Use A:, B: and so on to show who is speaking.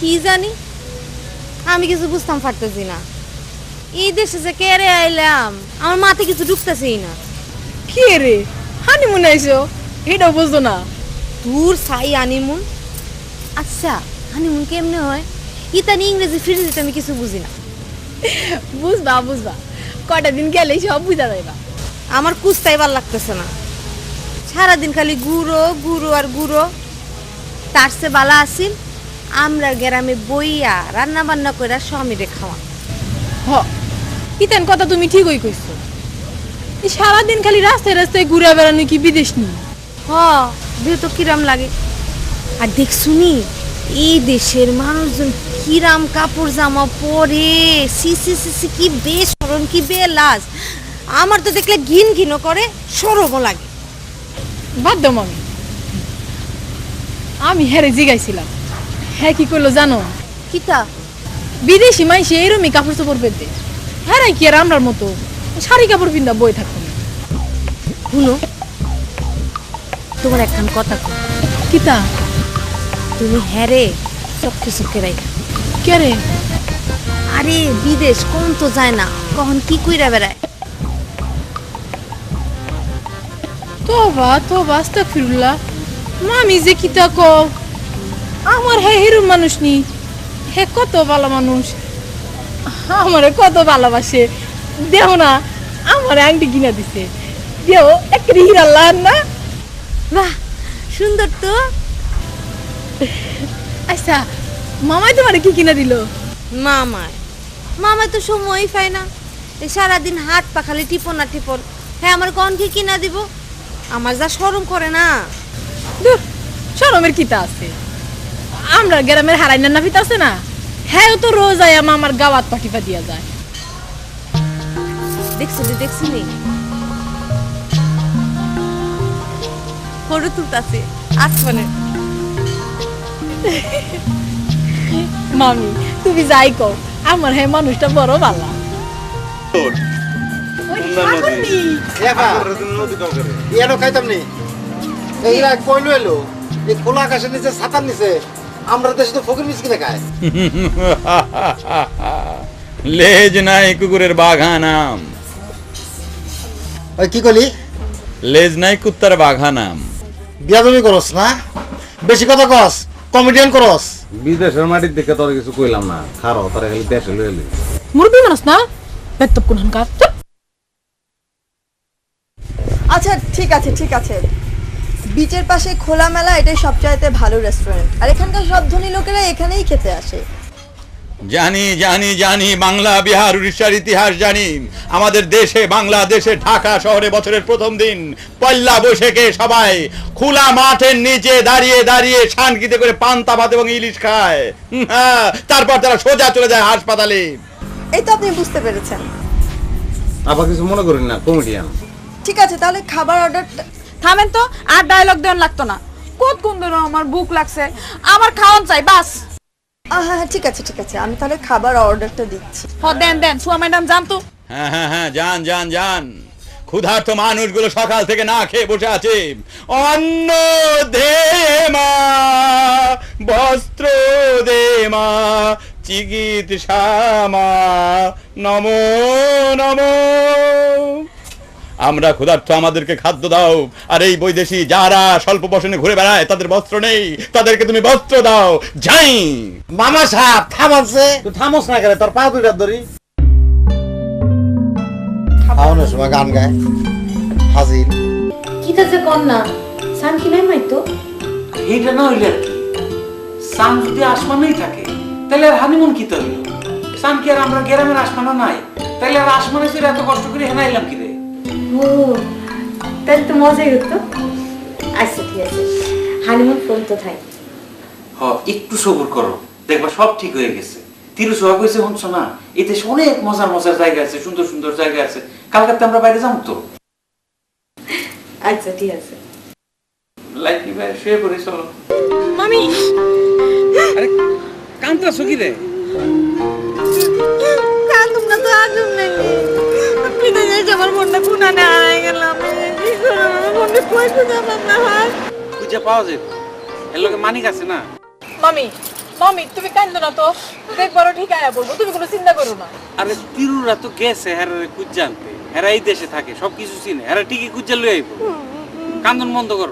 A: কি জানি? আমি কিছু বুঝতাম পারতেছি না। এই দেশে যে কেড়ে আইলাম আমার মাথায় কিছু ঢুকতেছেই না।
B: কি রে? হানিমুন আইছো? এটা বুঝতো না।
A: দূর সাই হানিমুন। আচ্ছা হানিমুন কেমনে হয়? ইতানি ইংরেজি ফিরেজিতে আমি কিছু বুঝি না।
B: বুঝবা বুঝবা। কয়টা দিন গেলেই সব বুঝা যাইবা।
A: আমার কুস্তাই ভালো লাগতেছে না। সারাদিন খালি গুঁড়ো গুঁড়ো আর গুঁড়ো। তার সে বালা আসিল আমরা গ্রামে বইয়া রান্না বান্না করে স্বামীরে খাওয়া
B: হ ইতেন কথা তুমি ঠিকই কইছো। এই সারাদিন খালি রাস্তায় রাস্তায় ঘুরে বেড়ানো কি বিদেশ নি
A: হ দেহ তো কিরাম লাগে। আর দেখ শুনি এই দেশের মানুষজন কিরাম কাপড় জামা পরে সি সি সি সি কি বেসরম কি বেলাজ। আমার তো দেখলে ঘিন ঘিনও করে সরমও লাগে।
B: বাদ দাও আমি আমি হ্যারে জিগাইছিলাম। হ্যাঁ কি করল জানো?
A: কিতা?
B: বিদেশি মাইসে এরমই কাপড় চোপড় পেতে হ্যাঁ কি আর আমরার মতো? শাড়ি কাপড় পিন্দা বই থাকতো
A: শুনো তোমার একখান কথা
B: কিতা?
A: তুমি হ্যারে চক্ষে চক্ষে রাখা
B: কে রে?
A: আরে বিদেশ কোন তো যায় না। কখন কি কইরা বেড়ায়?
B: তোবা তোবা আস্তাগফিরুল্লাহ। মামি যে কিতা কও? আমার হে হিরুম মানুষ নি। হে কত ভালো মানুষ। আমারে কত ভালোবাসে। দেহ না আমার আংটি কিনা দিছে। দেহ একটা হিরা লান না।
A: বাহ সুন্দর তো।
B: আচ্ছা মামাই তোমারে কি কিনা দিল?
A: মামায় মামায় তো সময়ই পায় না। এই সারাদিন হাত পা খালি টিপন না টিপন। হ্যাঁ আমার কন কি কিনা দিব? আমার যা শরম করে না।
B: দূর শরমের কিতা আছে। আমরা গ্রামের হারাই না ফিতা আছে না হ্যাঁ তো রোজ আয় আমার গাওয়াত পাঠিপা দিয়া যায়
A: দেখছ যে দেখছি নি ফটো তুলতাছে আসমানে
B: মামি তুমি যাই কও আমার হ্যাঁ মানুষটা বড় ভালো
C: এইরা কইলো এলো এই খোলা আকাশের নিচে ছাতার নিচে আমরা দেশে তো ফকির মিসকিনে খায়।
D: লেজ নাই কুকুরের বাঘা নাম
C: ওই কি কলি?
D: লেজ নাই কুত্তার বাঘা নাম
C: বিয়াদবি করস না? বেশি কথা কস কমেডিয়ান করস।
E: বিদেশের মাটির দিকে তোর কিছু কইলাম না। খারো তারা খালি দেশে লয়ে এলি
B: মুরবি মানুষ না? বেতব কোন হানকার
F: আচ্ছা ঠিক আছে ঠিক আছে। বিচের পাশে খোলামেলা এটাই সবচাইতে ভালো রেস্টুরেন্ট আর এখানকার সব ধনী লোকেরা এখানেই খেতে আসে।
D: জানি জানি জানি বাংলা বিহার উড়িষ্যার ইতিহাস জানি। আমাদের দেশে বাংলাদেশে ঢাকা শহরে বছরের প্রথম দিন। পল্লা বৈশাখে সবাই খোলা মাঠের নিচে দাঁড়িয়ে দাঁড়িয়ে শানকিতে করে পান্তা ভাত এবং ইলিশ খায়। হ্যাঁ, তারপর তারা সোজা চলে যায় হাসপাতালে।
F: এই তো আপনি বুঝতে পেরেছেন।
E: আবার কিছু মনে করিন না কমেডিয়ান
F: ঠিক আছে তাহলে খাবার অর্ডারটা
G: থামেন তো আর ডায়লগ দেন লাগতো না। কত কোন দিন আমার বুক লাগছে। আমার খাওয়ান চাই বাস।
F: হ্যাঁ হ্যাঁ ঠিক আছে ঠিক আছে। আমি তাহলে খাবার অর্ডারটা দিচ্ছি।
G: হ দেন দেন সুয়া ম্যাডাম জান তো।
D: হ্যাঁ হ্যাঁ হ্যাঁ যান যান যান। ক্ষুধার্ত মানুষগুলো সকাল থেকে না খেয়ে বসে আছে। অন্ন দে মা বস্ত্র দে মা চিকিৎসামা। নমো নমো। আমরা ক্ষুধার্ত আমাদেরকে খাদ্য দাও। আর এই বৈদেশি যারা স্বল্প বসনে ঘুরে বেড়ায় তাদের বস্ত্র নেই। তাদেরকে তুমি বস্ত্র দাও। যাই।
C: মামা সাহেব থামানছে
E: তুই থামোস না করে তোর পা দুইটা ধরি।
C: খাওয়ানোর সময় গান গায়। হাজির।
A: কিতা যে কর না সান কি নাই মাইতো?
H: এইটা না হইলে সান যদি আসমানেই থাকে তাহলে আর হানিমুন কি তো হইল? সান কি আর আমরা গ্রামের আসমানও নাই? তাহলে আর আসমানে ফিরে এত কষ্ট করে হেনাইলাম কি
A: ও তাহলে তো মজাই হতো। আচ্ছা ঠিক আছে। হানিমুন ফোন তো থাই
H: হ একটু সবুর করো। দেখবা সব ঠিক হয়ে গেছে। তিরু সোহাগ হয়েছে শুনছো না? এতে অনেক মজার মজার জায়গা আছে সুন্দর সুন্দর জায়গা আছে। কালকাতে আমরা বাইরে যাব তো?
A: আচ্ছা ঠিক আছে।
H: লাইফ শুয়ে পড়ি চলো।
B: মামি!
H: আরে কান্তাছো কি রে?
A: খুঁজে পাব না হয়?
H: খুঁজে পাওয়া যায়। এর লগে মানিক আছে না?
B: মামি মামি তুমি কান্দো না তো? দেখবারও ঠিক আয়া বলব তুমি কোনো চিন্তা করো না।
H: আরে তিরুরা তো গেছে হেরারে কুজ জানতে। হেরা এই দেশে থাকে সব কিছু চিনে। হেরা ঠিকই কুজ্জা লই আইব। কান্দন বন্ধ করো।